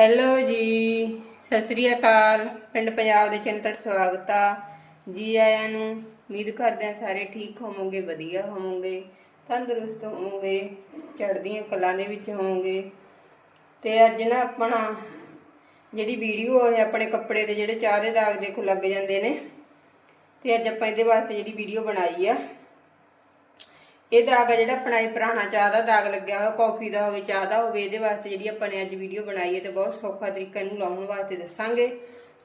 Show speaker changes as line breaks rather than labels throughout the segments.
Hello ਜੀ, ਸਤਿ ਸ੍ਰੀ ਅਕਾਲ। ਪਿੰਡ ਪੰਜਾਬ ਦੇ ਚੰਤਰ ਸਵਾਗਤ ਆ। ਜੀ ਆਇਆਂ ਨੂੰ ਉਮੀਦ ਕਰਦੇ ਆ ਸਾਰੇ ਠੀਕ ਹੋਵੋਗੇ, ਵਧੀਆ ਹੋਵੋਗੇ, ਤੰਦਰੁਸਤ ਹੋਵੋਗੇ, ਚੜ੍ਹਦੀਆਂ ਕਲਾਂ ਦੇ ਵਿੱਚ ਹੋਵੋਗੇ। ਤੇ ਅੱਜ ਨਾ ਆਪਣਾ ਜਿਹੜੀ ਵੀਡੀਓ ਹੈ ਆਪਣੇ ਕੱਪੜੇ ਦੇ ਜਿਹੜੇ ਚਾਹ ਦੇ ਦਾਗ ਦੇਖੋ ਲੱਗ ਜਾਂਦੇ ਨੇ। ਤੇ ਅੱਜ ਆਪਾਂ ਇਹਦੇ ਵਾਸਤੇ ਜਿਹੜੀ ਵੀਡੀਓ ਬਣਾਈ ਆ ਇਹ ਦਾਗ ਆ ਜਿਹੜਾ ਆਪਣਾ ਇਹ ਪੁਰਾਣਾ ਚਾਹ ਦਾ ਦਾਗ ਲੱਗਿਆ ਹੋਇਆ, ਕਾਫੀ ਦਾ ਹੋਵੇ, ਚਾਹ ਦਾ ਹੋਵੇ, ਇਹਦੇ ਵਾਸਤੇ ਜਿਹੜੀ ਆਪਾਂ ਨੇ ਅੱਜ ਵੀਡੀਓ ਬਣਾਈ ਹੈ ਤੇ ਬਹੁਤ ਸੌਖਾ ਤਰੀਕਾ ਇਹਨੂੰ ਲਾਉਣ ਵਾਸਤੇ ਦੱਸਾਂਗੇ।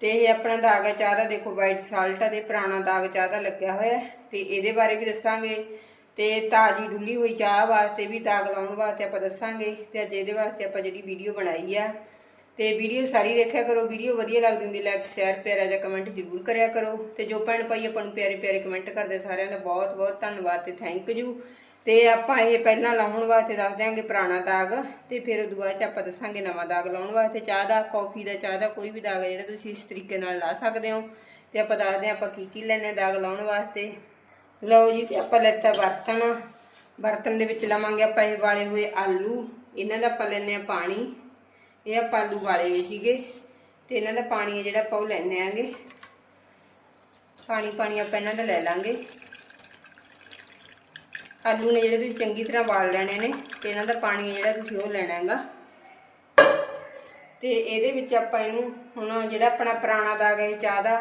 ਤੇ ਇਹ ਆਪਣਾ ਦਾਗ ਹੈ ਚਾਹ ਦਾ, ਦੇਖੋ ਵਾਈਟ ਸਾਲਟ ਆ ਤੇ ਪੁਰਾਣਾ ਦਾਗ ਚਾਹ ਦਾ ਲੱਗਿਆ ਹੋਇਆ ਹੈ ਤੇ ਇਹਦੇ ਬਾਰੇ ਵੀ ਦੱਸਾਂਗੇ। ਤੇ ਤਾਜੀ ਡੁੱਲੀ ਹੋਈ ਚਾਹ ਵਾਸਤੇ ਵੀ ਦਾਗ ਲਾਉਣ ਵਾਸਤੇ ਆਪਾਂ ਦੱਸਾਂਗੇ ਤੇ ਅੱਜ ਇਹਦੇ ਵਾਸਤੇ ਆਪਾਂ ਜਿਹੜੀ ਵੀਡੀਓ ਬਣਾਈ ਆ ਤੇ ਵੀਡੀਓ ਸਾਰੀ ਦੇਖਿਆ ਕਰੋ ਵੀਡੀਓ ਵਧੀਆ ਲੱਗਦੀ ਹੁੰਦੀ ਲਾਈਕ ਸ਼ੇਅਰ ਪਿਆਰਾ ਜਿਹਾ ਕਮੈਂਟ ਜ਼ਰੂਰ ਕਰਿਆ ਕਰੋ। ਤੇ ਜੋ ਭੈਣ ਭਾਈ ਆਪਾਂ ਨੂੰ ਪਿਆਰੇ ਪਿਆਰੇ ਕਮੈਂਟ ਕਰਦੇ, ਸਾਰਿਆਂ ਦਾ ਬਹੁਤ ਬਹੁਤ ਧੰਨਵਾਦ ਤੇ ਥੈਂਕ ਯੂ ਤੇ ਆਪਾਂ ਇਹ ਪਹਿਲਾਂ ਲਾਉਣ ਵਾਸਤੇ ਦੱਸ ਦਿਆਂਗੇ ਪੁਰਾਣਾ ਦਾਗ, ਤੇ ਫਿਰ ਉਦੋਂ ਬਾਅਦ ਚ ਆਪਾਂ ਦੱਸਾਂਗੇ ਨਵਾਂ ਦਾਗ ਲਾਉਣ ਵਾਸਤੇ। ਚਾਹ ਦਾ ਕਾਫੀ ਦਾ, ਚਾਹ ਦਾ ਕੋਈ ਵੀ ਦਾਗ ਜਿਹੜਾ ਤੁਸੀਂ ਇਸ ਤਰੀਕੇ ਨਾਲ ਲਾ ਸਕਦੇ ਹੋ। ਤੇ ਆਪਾਂ ਦੱਸਦੇ ਹਾਂ ਆਪਾਂ ਕੀ ਕੀ ਲੈਣੇ ਦਾਗ ਲਾਉਣ ਵਾਸਤੇ। ਲਓ ਜੀ, ਤੇ ਆਪਾਂ ਲੈਤਾ ਬਰਤਨ। ਬਰਤਨ ਦੇ ਵਿੱਚ ਲਵਾਂਗੇ ਆਪਾਂ ਇਹ ਵਾਲੇ ਹੋਏ ਆਲੂ। ਇਹਨਾਂ ਦਾ ਆਪਾਂ ਲੈਣੇ ਆ ਪਾਣੀ। ਇਹ ਆਪਾਂ ਆਲੂ ਵਾਲੇ ਹੋਏ ਸੀਗੇ ਤੇ ਇਹਨਾਂ ਦਾ ਪਾਣੀ ਹੈ ਜਿਹੜਾ ਆਪਾਂ ਉਹ ਲੈਣੇ ਆਂਗੇ। ਪਾਣੀ ਪਾਣੀ ਆਪਾਂ ਇਹਨਾਂ ਦਾ ਲੈ ਲਾਂਗੇ। ਆਲੂ ਨੇ ਜਿਹੜੇ ਤੁਸੀਂ ਚੰਗੀ ਤਰ੍ਹਾਂ ਵਾਲ ਲੈਣੇ ਨੇ ਤੇ ਇਹਨਾਂ ਦਾ ਪਾਣੀ ਜਿਹੜਾ ਤੁਸੀਂ ਉਹ ਲੈਣਾ ਹੈਗਾ। ਤੇ ਇਹਦੇ ਵਿੱਚ ਆਪਾਂ ਇਹਨੂੰ ਹੁਣ ਜਿਹੜਾ ਆਪਣਾ ਪੁਰਾਣਾ ਦਾਗ ਹੈ ਚਾਹ ਦਾ,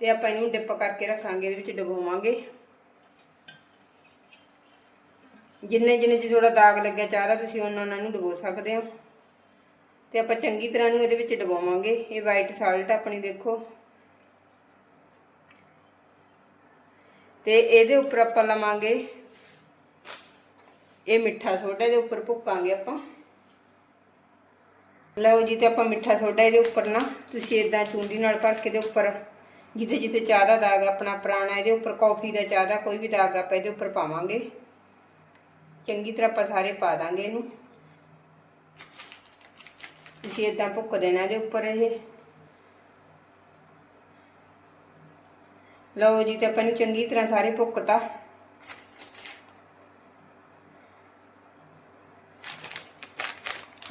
ਤੇ ਆਪਾਂ ਇਹਨੂੰ ਡਿਪ ਕਰਕੇ ਰੱਖਾਂਗੇ, ਇਹਦੇ ਵਿੱਚ ਡਬੋਵਾਂਗੇ। ਜਿੰਨੇ ਜਿੰਨੇ ਚ ਥੋੜਾ ਦਾਗ ਲੱਗਿਆ ਚਾਹ ਦਾ, ਤੁਸੀਂ ਉਹਨਾਂ ਉਹਨਾਂ ਨੂੰ ਡਬੋ ਸਕਦੇ ਹੋ। ਤੇ ਆਪਾਂ ਚੰਗੀ ਤਰ੍ਹਾਂ ਨੂੰ ਇਹਦੇ ਵਿੱਚ ਡੁਬੋਵਾਂਗੇ। ਇਹ ਵਾਈਟ ਸਾਲਟ ਆਪਣੀ ਦੇਖੋ। ਤੇ ਇਹਦੇ ਉੱਪਰ ਆਪਾਂ ਲਵਾਂਗੇ, ਇਹ ਮਿੱਠਾ ਸੋਡਾ ਦੇ ਉੱਪਰ ਭੁੱਕਾਂਗੇ ਆਪਾਂ। ਲਓ ਜੀ, ਤੇ ਆਪਾਂ ਮਿੱਠਾ ਸੋਡਾ ਇਹਦੇ ਉੱਪਰ ਨਾ, ਤੁਸੀਂ ਇਦਾਂ ਚੁੰਡੀ ਨਾਲ ਭਰ ਕੇ ਦੇ ਉੱਪਰ, ਜਿੱਥੇ ਜਿੱਥੇ ਚਾਹ ਦਾ ਦਾਗ ਆਪਣਾ ਪੁਰਾਣਾ, ਇਹਦੇ ਉੱਪਰ ਕਾਫੀ ਦਾ ਚਾਹ ਦਾ, ਕੋਈ ਵੀ ਦਾਗ ਆਪਾਂ ਇਹਦੇ ਉੱਪਰ ਪਾਵਾਂਗੇ। ਚੰਗੀ ਤਰ੍ਹਾਂ ਆਪਾਂ ਸਾਰੇ ਪਾ ਦਾਂਗੇ ਇਹਨੂੰ। ਤੁਸੀਂ ਇਦਾਂ ਭੁੱਕ ਦੇਣਾ ਇਹਦੇ ਉੱਪਰ ਇਹ। ਲਓ ਜੀ, ਤੇ ਆਪਾਂ ਨੂੰ ਚੰਗੀ ਤਰ੍ਹਾਂ ਸਾਰੇ ਭੁੱਕਤਾ।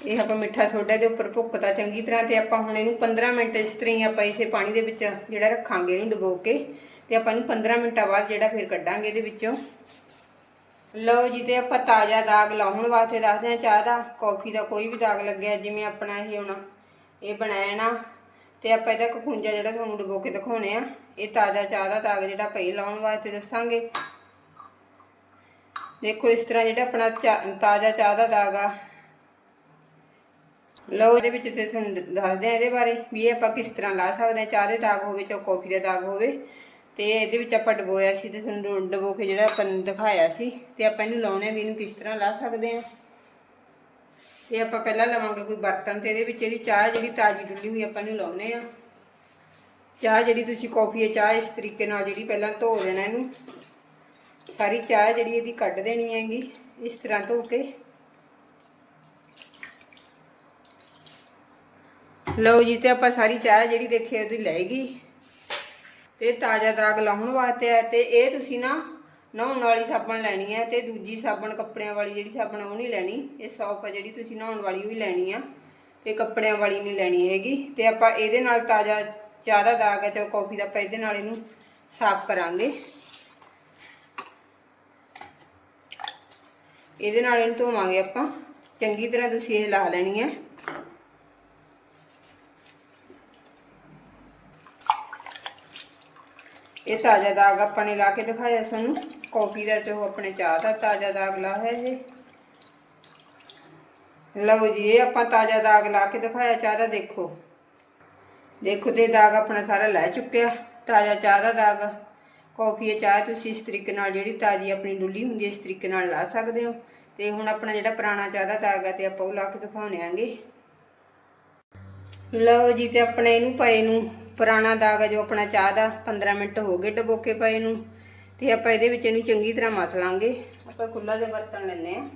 ਇਹ ਆਪਾਂ ਮਿੱਠਾ ਸੋਡਾ ਦੇ ਉੱਪਰ ਭੁੱਕਤਾ ਚੰਗੀ ਤਰ੍ਹਾਂ, ਤੇ ਆਪਾਂ ਹੁਣ ਇਹਨੂੰ 15 ਮਿੰਟ ਇਸ ਤਰ੍ਹਾਂ ਹੀ ਆਪਾਂ ਇਸੇ ਪਾਣੀ ਦੇ ਵਿੱਚ ਜਿਹੜਾ ਰੱਖਾਂਗੇ ਇਹਨੂੰ ਡੁਬੋ ਕੇ, ਤੇ ਆਪਾਂ ਇਹਨੂੰ 15 ਮਿੰਟਾਂ ਬਾਅਦ ਜਿਹੜਾ ਫਿਰ ਕੱਢਾਂਗੇ ਇਹਦੇ ਵਿੱਚੋਂ। ਲਓ ਜੀ ਤੇ ਆਪਾਂ ਤਾਜ਼ਾ ਦਾਗ ਲਾਉਣ ਵਾਸਤੇ ਦੱਸਦੇ ਹਾਂ ਚਾਹ ਦਾ। ਕਾਫੀ ਦਾ ਕੋਈ ਵੀ ਦਾਗ ਲੱਗਿਆ, ਜਿਵੇਂ ਆਪਣਾ ਇਹ ਹੁਣ, ਇਹ ਬਣਾਇਆ ਨਾ। ਤੇ ਆਪਾਂ ਇਹਦਾ ਕਖੁੰਜਾ ਜਿਹੜਾ ਤੁਹਾਨੂੰ ਡੁਬੋ ਕੇ ਦਿਖਾਉਣੇ ਆ, ਇਹ ਤਾਜ਼ਾ ਚਾਹ ਦਾ ਦਾਗ ਜਿਹੜਾ ਪਈ ਲਾਉਣ ਵਾਸਤੇ ਦੱਸਾਂਗੇ। ਦੇਖੋ ਇਸ ਤਰ੍ਹਾਂ ਜਿਹੜਾ ਆਪਣਾ ਤਾਜ਼ਾ ਚਾਹ ਦਾ ਦਾਗ ਆ। ਲਓ ਇਹਦੇ ਵਿੱਚ ਤੇ ਤੁਹਾਨੂੰ ਦੱਸਦੇ ਆ ਇਹਦੇ ਬਾਰੇ, ਵੀ ਇਹ ਆਪਾਂ ਕਿਸ ਤਰ੍ਹਾਂ ਲਾ ਸਕਦੇ ਆ ਚਾਹ ਦੇ ਦਾਗ ਹੋਵੇ ਚਾਹੇ ਕਾਫੀ ਦਾ ਦਾਗ ਹੋਵੇ। ਤੇ ਇਹਦੇ ਵਿੱਚ ਆਪਾਂ ਡਬੋਇਆ ਸੀ ਤੇ ਤੁਹਾਨੂੰ ਡਬੋ ਕੇ ਜਿਹੜਾ ਆਪਾਂ ਨੂੰ ਦਿਖਾਇਆ ਸੀ ਤੇ ਆਪਾਂ ਇਹਨੂੰ ਲਾਉਣੇ ਵੀ ਇਹਨੂੰ ਕਿਸ ਤਰ੍ਹਾਂ ਲਾ ਸਕਦੇ ਆ ਤੇ ਆਪਾਂ ਪਹਿਲਾਂ ਲਵਾਂਗੇ ਕੋਈ ਬਰਤਨ ਤੇ ਇਹਦੇ ਵਿੱਚ ਇਹਦੀ ਚਾਹ ਜਿਹੜੀ ਤਾਜ਼ੀ ਡੁੱਲੀ ਹੋਈ ਆਪਾਂ ਇਹਨੂੰ ਲਾਉਨੇ ਆ। ਚਾਹ ਜਿਹੜੀ ਤੁਸੀਂ ਕਾਫੀ ਹੈ, ਚਾਹ ਇਸ ਤਰੀਕੇ ਨਾਲ ਜਿਹੜੀ ਪਹਿਲਾਂ ਧੋ ਲੈਣਾ ਇਹਨੂੰ। ਸਾਰੀ ਚਾਹ ਜਿਹੜੀ ਇਹਦੀ ਕੱਢ ਦੇਣੀ ਹੈਗੀ, ਇਸ ਤਰ੍ਹਾਂ ਧੋ ਕੇ। ਲਓ ਜੀ, ਤੇ ਆਪਾਂ ਸਾਰੀ ਚਾਹ ਜਿਹੜੀ ਦੇਖੀ ਉਹਦੀ ਲੈ ਗਈ। ਤੇ ਤਾਜ਼ਾ ਦਾਗ ਲਾਉਣ ਵਾਸਤੇ ਹੈ ਤੇ ਇਹ ਤੁਸੀਂ ਨਾ ਨਹਾਉਣ ਵਾਲੀ ਸਾਬਣ ਲੈਣੀ ਹੈ ਤੇ ਦੂਜੀ ਸਾਬਣ ਕੱਪੜਿਆਂ ਵਾਲੀ ਜਿਹੜੀ ਸਾਬਣ ਉਹ ਨਹੀਂ ਲੈਣੀ। ਇਹ ਸੌਫ ਹੈ ਜਿਹੜੀ ਤੁਸੀਂ ਨਹਾਉਣ ਵਾਲੀ ਉਹ ਹੀ ਲੈਣੀ ਆ ਤੇ ਕੱਪੜਿਆਂ ਵਾਲੀ ਨਹੀਂ ਲੈਣੀ ਹੈਗੀ। ਤੇ ਆਪਾਂ ਇਹਦੇ ਨਾਲ ਤਾਜ਼ਾ ਚਾਹ ਦਾ ਦਾਗ ਹੈ ਤੇ ਉਹ ਕਾਫੀ ਦਾ ਆਪਾਂ ਇਹਦੇ ਨਾਲ ਇਹਨੂੰ ਸਾਫ਼ ਕਰਾਂਗੇ। ਇਹਦੇ ਨਾਲ ਇਹਨੂੰ ਧੋਵਾਂਗੇ ਆਪਾਂ। ਚੰਗੀ ਤਰ੍ਹਾਂ ਤੁਸੀਂ ਇਹ ਲਾ ਲੈਣੀ ਹੈ ਇਹ ਤਾਜ਼ਾ ਦਾਗ ਆਪਾਂ ਨੇ ਲਾ ਕੇ ਦਿਖਾਇਆ ਤੁਹਾਨੂੰ ਕਾਫੀ ਦਾ ਤੇ ਆਪਣੇ ਚਾਹ ਦਾ ਤਾਜ਼ਾ ਦਾਗ ਲਾ ਹੈ ਇਹ। ਲਓ ਜੀ, ਇਹ ਆਪਾਂ ਤਾਜ਼ਾ ਦਾਗ ਲਾ ਕੇ ਦਿਖਾਇਆ ਚਾਹ ਦਾ, ਦੇਖੋ। ਦੇਖੋ ਤੇ ਦਾਗ ਆਪਣਾ ਸਾਰਾ ਲੈ ਚੁੱਕਿਆ, ਤਾਜ਼ਾ ਚਾਹ ਦਾ ਦਾਗ। ਕਾਫੀ ਹੈ ਚਾਹ ਤੁਸੀਂ ਇਸ ਤਰੀਕੇ ਨਾਲ ਜਿਹੜੀ ਤਾਜ਼ੀ ਆਪਣੀ ਡੁੱਲੀ ਹੁੰਦੀ ਹੈ, ਇਸ ਤਰੀਕੇ ਨਾਲ ਲਾ ਸਕਦੇ ਹੋ। ਤੇ ਹੁਣ ਆਪਣਾ ਜਿਹੜਾ ਪੁਰਾਣਾ ਚਾਹ ਦਾ ਦਾਗ ਹੈ, ਤੇ ਆਪਾਂ ਉਹ ਲਾ ਕੇ ਦਿਖਾਉਣੇ ਆਂਗੇ ਲਓ ਜੀ, ਤੇ ਆਪਣੇ ਇਹਨੂੰ ਪਏ ਨੂੰ ਪੁਰਾਣਾ ਦਾਗ ਹੈ ਜੋ ਆਪਣਾ ਚਾਹ ਦਾ 15 ਮਿੰਟ ਹੋ ਗਏ ਡਬੋਕੇ ਪਏ ਨੂੰ। ਤੇ ਆਪਾਂ ਇਹਦੇ ਵਿੱਚ ਇਹਨੂੰ ਚੰਗੀ ਤਰ੍ਹਾਂ ਮਥ ਲਾਂਗੇ। ਆਪਾਂ ਖੁੱਲਾ ਜਿਹਾ ਬਰਤਨ ਲੈਨੇ ਆ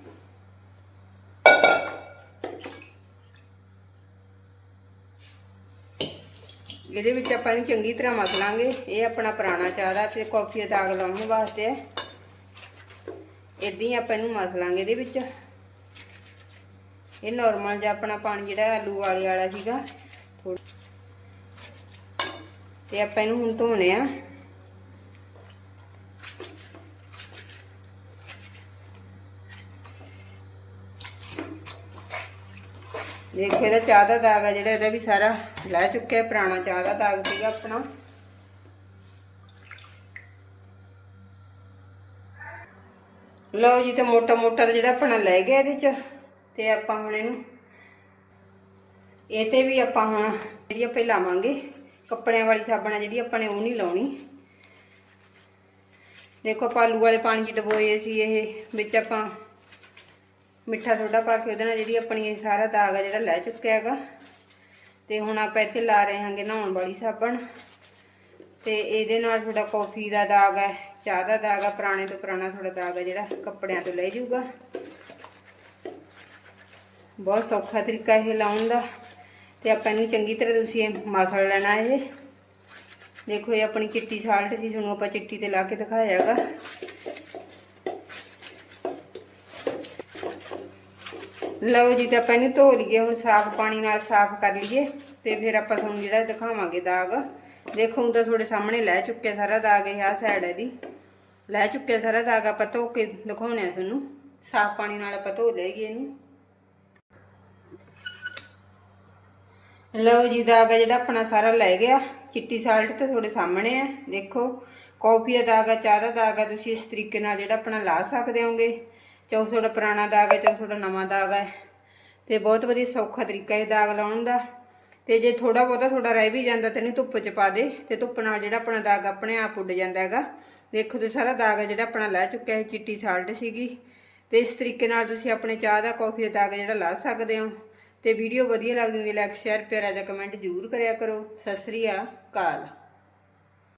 ਇਹਦੇ ਵਿੱਚ ਆਪਾਂ ਇਹਨੂੰ ਚੰਗੀ ਤਰ੍ਹਾਂ ਮਥ ਲਾਂਗੇ। ਇਹ ਆਪਣਾ ਪੁਰਾਣਾ ਚਾਹ ਦਾ ਤੇ ਕਾਫੀ ਦਾ ਦਾਗ ਲਾਉਣ ਵਾਸਤੇ ਹੈ ਇਦਾਂ ਹੀ ਆਪਾਂ ਇਹਨੂੰ ਮਥ ਲਾਂਗੇ ਇਹਦੇ ਵਿੱਚ। ਇਹ ਨਾਰਮਲ ਜਿਹਾ ਆਪਣਾ ਪਾਣੀ ਜਿਹੜਾ ਆਲੂ ਵਾਲੇ ਵਾਲਾ ਸੀਗਾ। ਥੋੜਾ ਤੇ ਆਪਾਂ ਇਹਨੂੰ ਹੁਣ ਧੋਣੇ ਆ। ਦੇਖੋ ਇਹਦਾ ਚਾਹ ਦਾ ਦਾਗ ਆ ਜਿਹੜਾ, ਇਹਦਾ ਵੀ ਸਾਰਾ ਲੈ ਚੁੱਕਿਆ ਪੁਰਾਣਾ ਚਾਹ ਦਾ ਦਾਗ ਸੀਗਾ ਆਪਣਾ। ਲਓ ਜੀ, ਤੇ ਮੋਟਾ ਮੋਟਾ ਜਿਹੜਾ ਆਪਣਾ ਲੈ ਗਿਆ ਇਹਦੇ ਚ, ਤੇ ਆਪਾਂ ਹੁਣ ਇਹਨੂੰ, ਇਹ ਤੇ ਵੀ ਆਪਾਂ ਹੁਣ ਜਿਹੜੀ ਆਪਾਂ ਲਾਵਾਂਗੇ। ਕੱਪੜਿਆਂ ਵਾਲੀ ਸਾਬਣ ਆ ਜਿਹੜੀ ਆਪਾਂ ਨੇ ਉਹ ਨਹੀਂ ਲਾਉਣੀ। ਦੇਖੋ ਪਾਲੂ ਵਾਲੇ ਪਾਣੀ 'ਚ ਡਬੋਏ ਸੀ ਇਹ, ਵਿੱਚ ਆਪਾਂ ਮਿੱਠਾ ਸੋਡਾ ਪਾ ਕੇ ਉਹਦੇ ਨਾਲ ਜਿਹੜੀ ਆਪਣੀ ਇਹ ਸਾਰਾ ਦਾਗ ਆ ਜਿਹੜਾ ਲੈ ਚੁੱਕਿਆ ਹੈਗਾ। ਤੇ ਹੁਣ ਆਪਾਂ ਇੱਥੇ ਲਾ ਰਹੇ ਹਾਂਗੇ ਨਹਾਉਣ ਵਾਲੀ ਸਾਬਣ। ਤੇ ਇਹਦੇ ਨਾਲ ਤੁਹਾਡਾ ਕੌਫੀ ਦਾ ਦਾਗ ਹੈ ਚਾਹ ਦਾ ਦਾਗ ਆ, ਪੁਰਾਣੇ ਤੋਂ ਪੁਰਾਣਾ ਤੁਹਾਡਾ ਦਾਗ ਹੈ ਜਿਹੜਾ ਕੱਪੜਿਆਂ ਤੋਂ ਲੈ ਜਾਊਗਾ। ਬਹੁਤ ਸੌਖਾ ਤਰੀਕਾ ਇਹ ਲਾਉਣ ਦਾ। ਤੇ ਆਪਾਂ ਇਹਨੂੰ ਚੰਗੀ ਤਰ੍ਹਾਂ ਤੁਸੀਂ ਇਹ ਮਸਲ ਲੈਣਾ ਇਹ। ਦੇਖੋ ਇਹ ਆਪਣੀ ਚਿੱਟੀ ਸਾਲਟ ਸੀ ਤੁਹਾਨੂੰ ਆਪਾਂ ਚਿੱਟੀ ਤੇ ਲਾ ਕੇ ਦਿਖਾਇਆ ਹੈਗਾ। ਲਓ ਜੀ, ਤਾਂ ਆਪਾਂ ਇਹਨੂੰ ਧੋ ਲਈਏ, ਹੁਣ ਸਾਫ਼ ਪਾਣੀ ਨਾਲ ਸਾਫ਼ ਕਰ ਲਈਏ ਤੇ ਫਿਰ ਆਪਾਂ ਤੁਹਾਨੂੰ ਜਿਹੜਾ ਦਿਖਾਵਾਂਗੇ ਦਾਗ। ਦੇਖੋ, ਹੁਣ ਤਾਂ ਤੁਹਾਡੇ ਸਾਹਮਣੇ ਲੈ ਚੁੱਕਿਆ ਸਾਰਾ ਦਾਗ ਇਹ ਆ ਸਾਈਡ ਇਹਦੀ। ਲੈ ਚੁੱਕਿਆ ਸਾਰਾ ਦਾਗ, ਆਪਾਂ ਧੋ ਕੇ ਦਿਖਾਉਣੇ ਆ ਤੁਹਾਨੂੰ। ਸਾਫ਼ ਪਾਣੀ ਨਾਲ ਆਪਾਂ ਧੋ ਲਈਏ ਇਹਨੂੰ। ਲਓ ਜੀ, ਦਾਗ ਆ ਜਿਹੜਾ ਆਪਣਾ ਸਾਰਾ ਲੈ ਗਿਆ। ਚਿੱਟੀ ਸਾਲਟ ਤੇ ਤੁਹਾਡੇ ਸਾਹਮਣੇ ਆ। ਦੇਖੋ, ਕਾਫੀ ਦਾ ਦਾਗ ਆ, ਚਾਹ ਦਾ ਦਾਗ ਆ, ਤੁਸੀਂ ਇਸ ਤਰੀਕੇ ਨਾਲ ਜਿਹੜਾ ਆਪਣਾ ਲਾ ਸਕਦੇ ਹੋਗੇ। ਚਾਹੇ ਤੁਹਾਡਾ ਪੁਰਾਣਾ ਦਾਗ ਹੈ ਚਾਹੇ ਤੁਹਾਡਾ ਨਵਾਂ ਦਾਗ ਹੈ ਤੇ ਬਹੁਤ ਵਧੀਆ ਸੌਖਾ ਤਰੀਕਾ ਇਹ ਦਾਗ ਲਾਉਣ ਦਾ। ਤੇ ਜੇ ਥੋੜਾ ਬਹੁਤਾ ਤੁਹਾਡਾ ਰਹਿ ਵੀ ਜਾਂਦਾ, ਤਾਂ ਨਹੀਂ ਧੁੱਪ 'ਚ ਪਾ ਦੇ। ਤੇ ਧੁੱਪ ਨਾਲ ਜਿਹੜਾ ਆਪਣਾ ਦਾਗ ਆਪਣੇ ਆਪ ਉੱਡ ਜਾਂਦਾ ਹੈਗਾ। ਦੇਖੋ ਤੇ ਸਾਰਾ ਦਾਗ ਜਿਹੜਾ ਆਪਣਾ ਲੈ ਚੁੱਕਿਆ ਹੈ ਚਿੱਟੀ ਸਾਲਟ ਸੀਗੀ। ਤੇ ਇਸ ਤਰੀਕੇ ਨਾਲ ਤੁਸੀਂ ਆਪਣੇ ਚਾਹ ਦਾ, ਕਾਫੀ ਦਾ ਦਾਗ ਜਿਹੜਾ ਲਾ ਸਕਦੇ ਹੋ। ਤੇ ਵੀਡੀਓ ਵਧੀਆ ਲੱਗਦੀ ਹੁੰਦੀ ਲਾਈਕ ਸ਼ੇਅਰ ਪਿਆਰਾ ਜਿਹਾ ਕਮੈਂਟ ਜ਼ਰੂਰ ਕਰਿਆ ਕਰੋ। ਸਤਿ ਸ੍ਰੀ ਅਕਾਲ।